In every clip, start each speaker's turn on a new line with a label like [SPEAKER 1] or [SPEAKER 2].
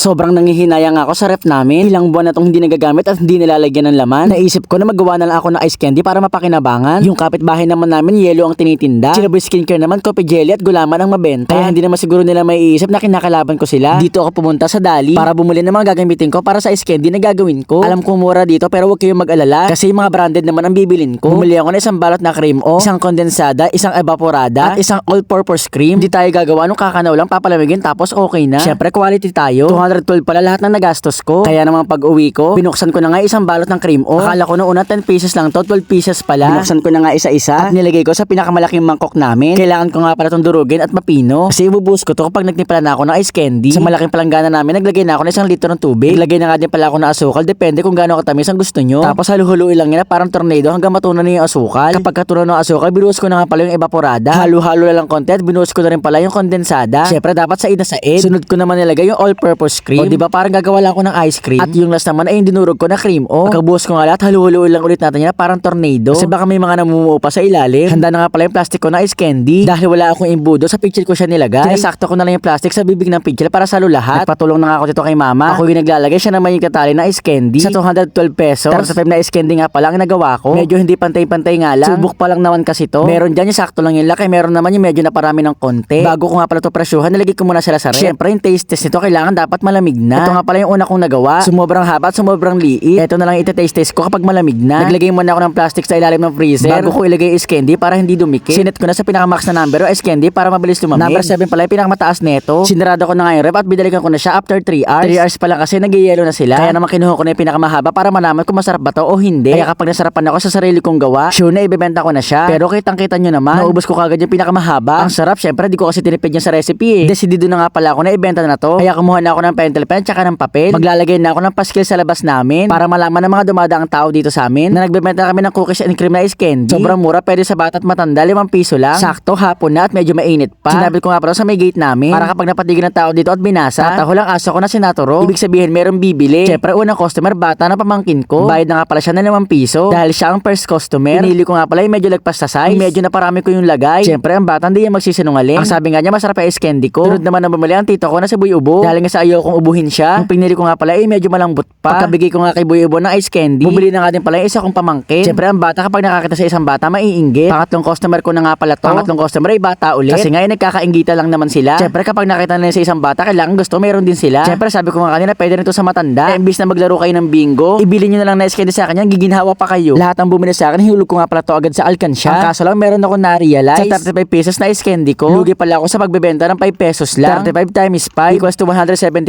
[SPEAKER 1] Sobrang nangihinayang ako sa ref namin. Ilang buwan na tong hindi nagagamit at hindi nilalagyan ng laman. Naisip ko na magawa na lang ako ng ice candy para mapakinabangan. Yung kapitbahay naman namin, yelo ang tinitinda. Sila boy skincare naman, coffee jelly at gulaman ang mabenta. Kaya hindi naman siguro nila may iisip na kinakalaban ko sila. Dito ako pumunta sa Dali para bumili ng mga gagamitin ko para sa ice candy na gagawin ko. Alam ko mura dito pero huwag kayong mag-alala kasi yung mga branded naman ang bibilin ko. Bumili ako ng isang balot na cream o, isang kondensada, isang evaporada, at isang all-purpose cream. Hindi tayo gagawa nung kakanaw lang papalamigin tapos okay na. Syempre quality tayo. 212 pala lahat ng nagastos ko. Kaya naman pag uwi ko, binuksan ko na nga isang balot ng cream o. Akala ko noong una 10 pieces lang to, 12 pieces pala. Binuksan ko na nga isa-isa at nilagay ko sa pinakamalaking mangkok namin. Kailangan ko nga pala itong durugin at mapino. Kasi ibubuhos ko to kapag nagtimpla na ako ng ice candy. Sa malaking palanggana namin, naglagay na ako ng isang litro ng tubig. Naglagay na nga din pala ako ng asukal. Depende kung gaano katamis ang gusto nyo. Tapos haluhuluin lang na parang tornado hanggang matunaw na yung asukal. Kapag katunaw ng asukal, binuhos ko na nga pala yung evaporada. Halo-halo na lang konti at binuhos ko na rin pala yung kondensada. Siyempre dapat sa ina sa ed. Sunod ko naman nilagay yung all-purpose cream. O di ba parang gagawa lang ako ng ice cream. At yung last naman ay yung dinurog ko na cream. O pagkabuhos ko nga lahat, haluhuluin lang ulit natin yan parang tornado. Kasi baka may mga namumuo pa sa ilalim. Handa na nga pala yung plastic ko na ice candy. Dahil wala akong imbudo, sa picture ko siya nilagay. Sinasakto ko na lang yung plastic sa bibig ng picture para salo lahat. Nagpatulong na nga ako dito kay mama. Ako yung naglalagay, siya naman yung katali na ice candy. Sa 212 pesos. Tapos sa 5 na ice candy nga pala ang nagawa ko. Medyo hindi pantay-pantay nga lang. Subok pa lang naman kasi to. Meron dyan yung sakto lang yung laki. Meron naman yung medyo na parami ng konti. Bago ko nga pala to presyuhan, nilagay ko muna sila sa ref. Siyempre, yung taste test nito kailangan dapat malamig na. Ito nga pala yung una kong nagawa. Sumobrang haba at sumobrang liit. Ito na lang ite-taste test ko kapag malamig na. Naglagay muna ako ng plastic sa ilalim ng freezer. Bago ko ilagay ice candy para hindi dumikit. Sinet ko na sa pinakamax na number o ice candy para mabilis lumamig. Number 7 pala yung pinakamataas neto. Sinarado ko na nga yung ref at binalikan ko na siya after 3 hours. 3 hours pa lang kasi nag-yellow na sila. Kaya naman kinuha ko na yung pinakamahaba para malaman kung masarap ba to o hindi. Kaya kapag nasarapan ako sa sarili kong gawa, sure na ibebenta ko na siya. Pero kitang-kita nyo naman, naubos ko kagad yung pinakamahaba. Ang sarap, syempre di ko kasi tinipid yan sa recipe eh. Decidido na nga pala ako na ibenta na to. Kaya kumuha na ako ng pentel pen tsaka ng papel. Maglalagay na ako ng paskil sa labas namin para malaman ng mga dumadaang tao dito sa amin na nagbebenta kami ng cookies and cream na ice candy. Sobrang mura, pwede sa bata at matanda, 5 piso lang. Sakto, hapon na at medyo mainit pa. Sinabi ko nga pala sa may gate namin para kapag napatigil ng tao dito at binasa, tataho lang aso ko na sinaturo. Ibig sabihin, meron bibili. Siyempre, unang customer, bata na pamangkin ko. Bayad na nga pala siya ng 5 piso. Dahil siya ang first customer. Pinili ko nga pala yung medyo lagpas sa size. Medyo na parami ko yung lagay. Siyempre, ang bata hindi yung magsisinungaling. Ang sabi nga niya, masarap yung ice candy ko. Sunod naman na bumili ang tito ko na si Boy Ubo. Dahil nga sa ayaw kong ubuhin siya. Yung pinili ko nga pala, eh, medyo malambot pa. Pagkabigay ko nga kay Boy Ubo ng ice candy, bumili na nga din pala yung isa kong pamangkin. Siyempre, ang bata kapag nakakita sa isang bata, maiinggit. Pangatlong customer ko na nga pala to. Pangatlong customer ay bata ulit. Kasi nga, eh, nagkakainggita lang naman sila. Siyempre, kapag nakita nila sa isang bata, kailangan gusto, meron din sila. Siyempre, sabi ko nga kanina, pwede rin to sa matanda. Eh, imbis na maglaro kayo ng bingo, ibili nyo na lang na ice candy sa akin yan, giginhawa pa kayo. Lahat ang bumili sa akin, hinulog ko nga pala to agad sa alkansya. Ang kaso lang, meron ako na-realize. Sa 35 pesos na ice candy ko, lugi pala ako sa pagbebenta ng 5 pesos lang. 35 times 5 equals to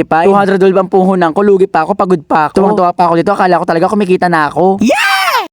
[SPEAKER 1] 175. 200 doll bang puhunan ko, lugi pa ako, pagod pa ako. Tuwang-tuwa pa ako dito, akala ko talaga kumikita na ako.